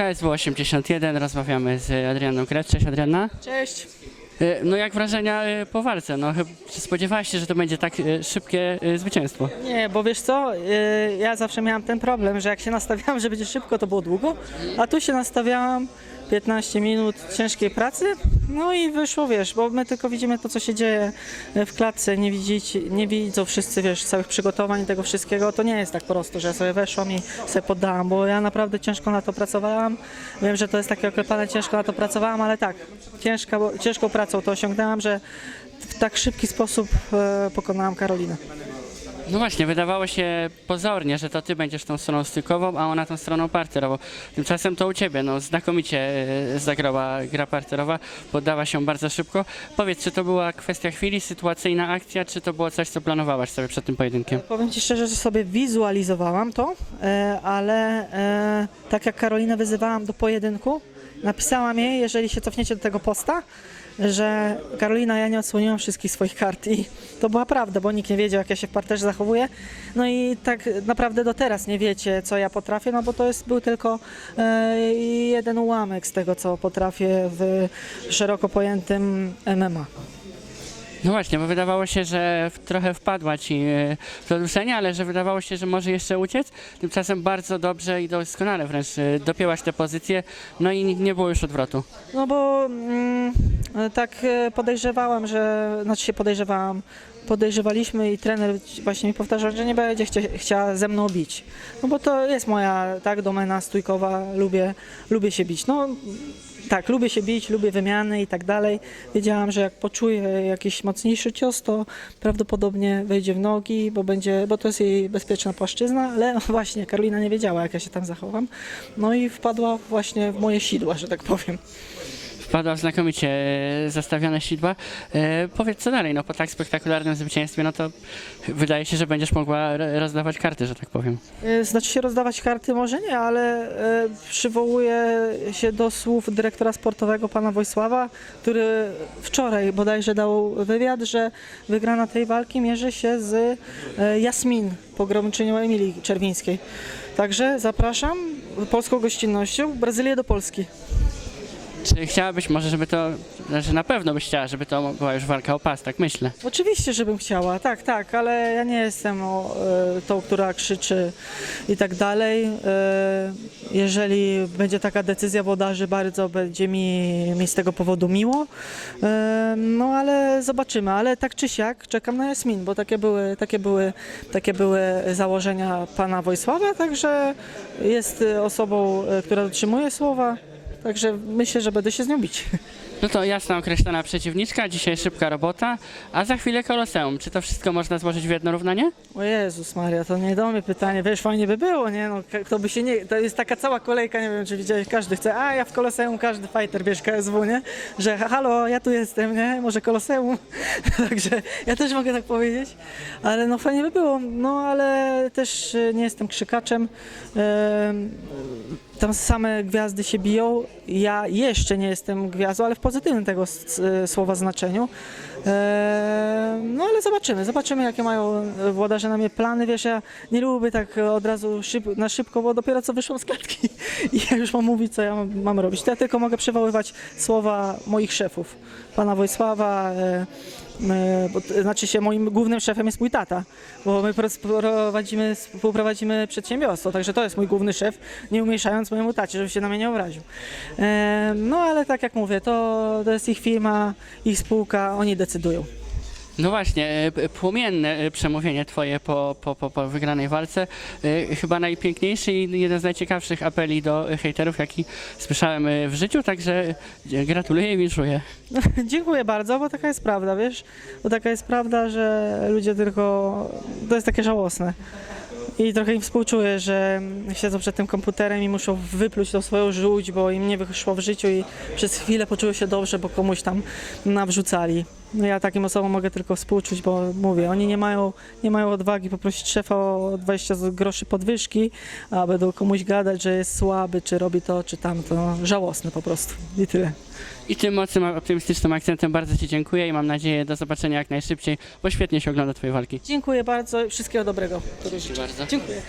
KSW 81, rozmawiamy z Adrianą Kret. Cześć Adriana. Cześć. E, No jak wrażenia e, po walce? No, czy spodziewałaś się, że to będzie tak e, szybkie zwycięstwo? Nie, bo wiesz co, ja zawsze miałam ten problem, że jak się nastawiałam, że będzie szybko, to było długo, a tu się nastawiałam 15 minut ciężkiej pracy, no i wyszło, wiesz, bo my tylko widzimy to, co się dzieje w klatce, nie, widzicie, nie widzą wszyscy, wiesz, całych przygotowań tego wszystkiego, to nie jest tak prosto, że ja sobie weszłam i sobie poddałam, bo ja naprawdę ciężko na to pracowałam, wiem, że to jest takie oklepane, ciężko na to pracowałam, ale tak, ciężka, ciężką pracą to osiągnęłam, że w tak szybki sposób e, pokonałam Karolinę. No właśnie, wydawało się pozornie, że to ty będziesz tą stroną stykową, a ona tą stroną parterową. Tymczasem to u ciebie, no znakomicie e, zagrała gra parterowa, poddała się bardzo szybko. Powiedz, czy to była kwestia chwili, sytuacyjna akcja, czy to było coś, co planowałaś sobie przed tym pojedynkiem? Powiem Ci szczerze, że sobie wizualizowałam to, e, ale e, tak jak Karolinę wyzywałam do pojedynku, napisałam jej, jeżeli się cofniecie do tego posta, że Karolina, ja nie odsłoniłam wszystkich swoich kart i to była prawda, bo nikt nie wiedział, jak ja się w parterze zachowuję. No i tak naprawdę do teraz nie wiecie, co ja potrafię, no bo to jest, był tylko e, jeden ułamek z tego, co potrafię w szeroko pojętym MMA. No właśnie, bo wydawało się, że trochę wpadła ci e, w duszenie, ale że wydawało się, że może jeszcze uciec. Tymczasem bardzo dobrze i doskonale wręcz e, dopięłaś te pozycje, no i nie było już odwrotu. No bo mm, tak e, podejrzewałam, że, znaczy się podejrzewałam, podejrzewaliśmy i trener właśnie mi powtarzał, że nie będzie chcia, chciała ze mną bić. No bo to jest moja tak domena stójkowa, lubię, lubię się bić. No tak, lubię się bić, lubię wymiany i tak dalej. Wiedziałam, że jak poczuję jakiś mocniejszy cios, to prawdopodobnie wejdzie w nogi, bo będzie, bo to jest jej bezpieczna płaszczyzna, ale właśnie Karolina nie wiedziała, jak ja się tam zachowam. No i wpadła właśnie w moje sidła, że tak powiem. Wpadła w znakomicie e, zastawione sidła. E, powiedz co dalej, no po tak spektakularnym zwycięstwie, no to wydaje się, że będziesz mogła ro- rozdawać karty, że tak powiem. E, Znaczy się rozdawać karty może nie, ale e, przywołuję się do słów dyrektora sportowego pana Wojsława, który wczoraj bodajże dał wywiad, że wygrana tej walki mierzy się z e, Jasmin, pogromczynią Emilii Czerwińskiej. Także zapraszam polską gościnnością Brazylię do Polski. Czy chciałabyś może, żeby to, znaczy na pewno byś chciała, żeby to była już walka o pas, tak myślę. Oczywiście, żebym chciała, tak, tak, ale ja nie jestem o, e, tą, która krzyczy i tak dalej. E, jeżeli będzie taka decyzja włodarzy, bardzo będzie mi, mi z tego powodu miło. E, no ale zobaczymy, ale tak czy siak czekam na Jasmin, bo takie były, takie były, takie były założenia pana Wojsława, także jest osobą, e, która dotrzymuje słowa. Także myślę, że będę się z nią bić. No to jasno określona przeciwniczka, dzisiaj szybka robota, a za chwilę koloseum. Czy to wszystko można złożyć w jedno równanie? O Jezus Maria, to nie do mnie pytanie, wiesz, fajnie by było, nie? No, kto by się nie, to jest taka cała kolejka, nie wiem, czy widziałeś, każdy chce, a ja w Koloseum, każdy fighter, wiesz, KSW, nie, że halo, ja tu jestem, nie, może Koloseum, także ja też mogę tak powiedzieć, ale no fajnie by było, no ale też e, nie jestem krzykaczem, Em, tam same gwiazdy się biją. Ja jeszcze nie jestem gwiazdą, ale w pozytywnym tego słowa znaczeniu. Eee, No ale zobaczymy, zobaczymy jakie mają włodarze na mnie plany. Wiesz, ja nie lubię tak od razu szyb, na szybko, bo dopiero co wyszłam z klatki i ja już mam mówić, co ja mam, robić. To ja tylko mogę przywoływać słowa moich szefów, pana Wojsława, e, e, bo, to znaczy się moim głównym szefem jest mój tata, bo my prowadzimy, współprowadzimy przedsiębiorstwo, także to jest mój główny szef, nie umieszając mojemu tacie, żeby się na mnie nie obraził. E, No ale tak jak mówię, to, to jest ich firma, ich spółka, oni decydują. No właśnie, e, płomienne e, przemówienie twoje po, po, po, po wygranej walce. E, Chyba najpiękniejszy i jeden z najciekawszych apeli do hejterów, jaki słyszałem w życiu, także gratuluję i winszuję. Dziękuję bardzo, bo taka jest prawda, wiesz? Bo taka jest prawda, że ludzie tylko. To jest takie żałosne. I trochę im współczuję, że siedzą przed tym komputerem i muszą wypluć tą swoją żółć, bo im nie wyszło w życiu i przez chwilę poczuły się dobrze, bo komuś tam nawrzucali. No ja takim osobom mogę tylko współczuć, bo mówię, oni nie mają, nie mają odwagi poprosić szefa o 20 groszy podwyżki, a będą komuś gadać, że jest słaby, czy robi to, czy tamto. Żałosne po prostu. I tyle. I tym mocnym, optymistycznym akcentem bardzo Ci dziękuję i mam nadzieję do zobaczenia jak najszybciej, bo świetnie się ogląda Twoje walki. Dziękuję bardzo i wszystkiego dobrego. Dziękuję bardzo. Dziękuję.